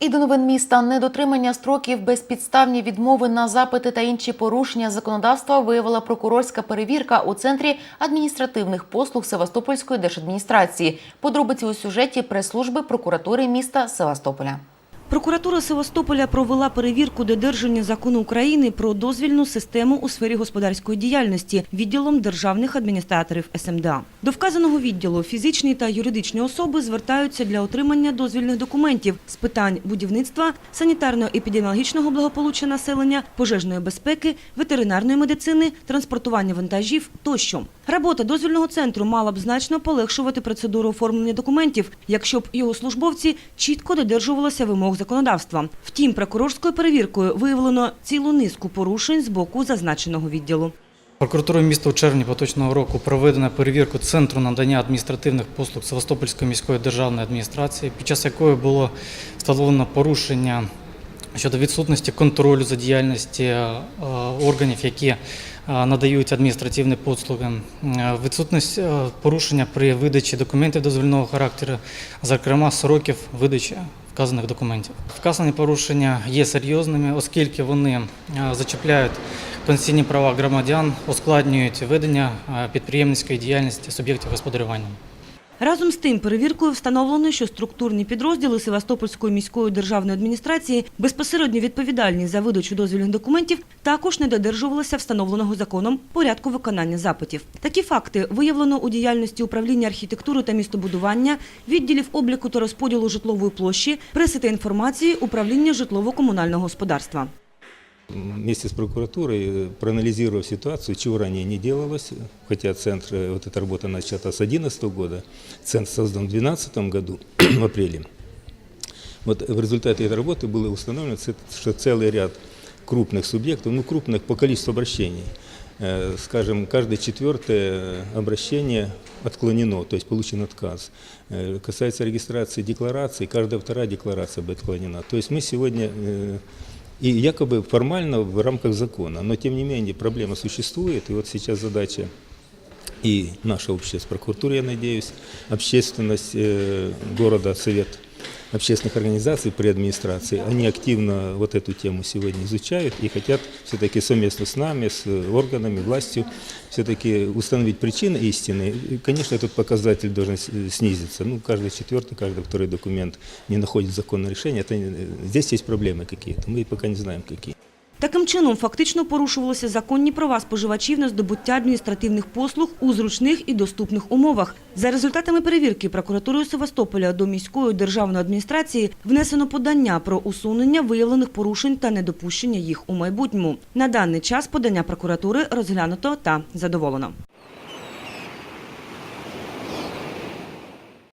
І до новин міста недотримання строків, безпідставні відмови на запити та інші порушення законодавства виявила прокурорська перевірка у центрі адміністративних послуг Севастопольської держадміністрації. Подробиці у сюжеті прес-служби прокуратури міста Севастополя. Прокуратура Севастополя провела перевірку додержання закону України про дозвільну систему у сфері господарської діяльності відділом державних адміністраторів СМДА. До вказаного відділу фізичні та юридичні особи звертаються для отримання дозвільних документів з питань будівництва, санітарно-епідеміологічного благополуччя населення, пожежної безпеки, ветеринарної медицини, транспортування вантажів тощо. Робота дозвільного центру мала б значно полегшувати процедуру оформлення документів, якщо б його службовці чітко додержувалися вимог законодавства. Втім, прокурорською перевіркою виявлено цілу низку порушень з боку зазначеного відділу. Прокуратурою міста у червні поточного року проведено перевірку Центру надання адміністративних послуг Севастопольської міської державної адміністрації, під час якої було встановлено порушення щодо відсутності контролю за діяльності е, органів, які е, надають адміністративні послуги, відсутність порушення при видачі документів дозвільного характеру, зокрема сроків видачі вказаних документів. Вказані порушення є серйозними, оскільки вони зачепляють конституційні права громадян, ускладнюють ведення підприємницької діяльності суб'єктів господарювання. Разом з тим, перевіркою встановлено, що структурні підрозділи Севастопольської міської державної адміністрації безпосередньо відповідальні за видачу дозвільних документів також не додержувалися встановленого законом порядку виконання запитів. Такі факти виявлено у діяльності управління архітектури та містобудування, відділів обліку та розподілу житлової площі, преси та інформації управління житлово-комунального господарства. Вместе с прокуратурой, э, проанализировав ситуацию, чего ранее не делалось, хотя центр, э, вот эта работа начата с 2011 года, центр создан в 2012 году, в апреле. Вот в результате этой работы было установлено, что целый ряд крупных субъектов, ну крупных по количеству обращений, э, скажем, каждое четвертое обращение отклонено, то есть получен отказ. Касается регистрации деклараций, каждая вторая декларация будет отклонена. То есть мы сегодня и якобы формально в рамках закона, но тем не менее проблема существует, и вот сейчас задача и наша общество с прокуратурой, я надеюсь, общественность э, города, совет общественных организаций при администрации, они активно вот эту тему сегодня изучают и хотят все-таки совместно с нами, с органами, властью, все-таки установить причины истины. И, конечно, этот показатель должен с- снизиться. Ну, каждый четвертый, каждый второй документ не находит законное решение. Это, э, здесь есть проблемы какие-то, мы пока не знаем какие. Таким чином, фактично порушувалися законні права споживачів на здобуття адміністративних послуг у зручних і доступних умовах. За результатами перевірки прокуратурою Севастополя до міської державної адміністрації внесено подання про усунення виявлених порушень та недопущення їх у майбутньому. На даний час подання прокуратури розглянуто та задоволено.